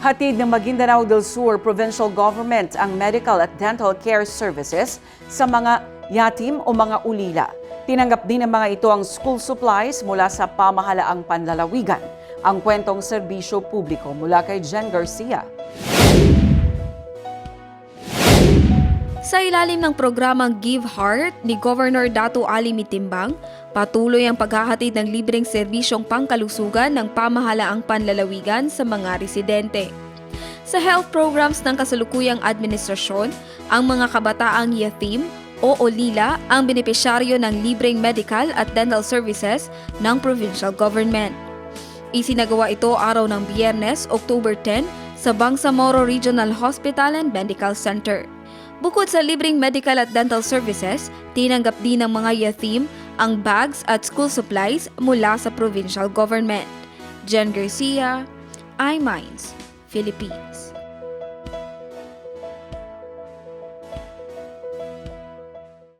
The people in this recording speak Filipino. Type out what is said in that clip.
Hatid ng Maguindanao del Sur Provincial Government ang medical at dental care services sa mga yatim o mga ulila. Tinanggap din ng mga ito ang school supplies mula sa pamahalaang panlalawigan. Ang kwentong serbisyo publiko mula kay Jen Garcia. Sa ilalim ng programang Give Heart ni Governor Dato Ali Mitimbang, patuloy ang paghahatid ng libreng serbisyong pangkalusugan ng pamahalaang panlalawigan sa mga residente. Sa health programs ng kasalukuyang administrasyon, ang mga kabataang yatim o OLILA ang benepisyaryo ng libreng medical at dental services ng provincial government. Isinagawa ito araw ng Biyernes, October 10 sa Bangsamoro Regional Hospital and Medical Center. Bukod sa libreng medical at dental services, tinanggap din ng mga yatim ang bags at school supplies mula sa provincial government. Jen Garcia, iMinds, Philippines.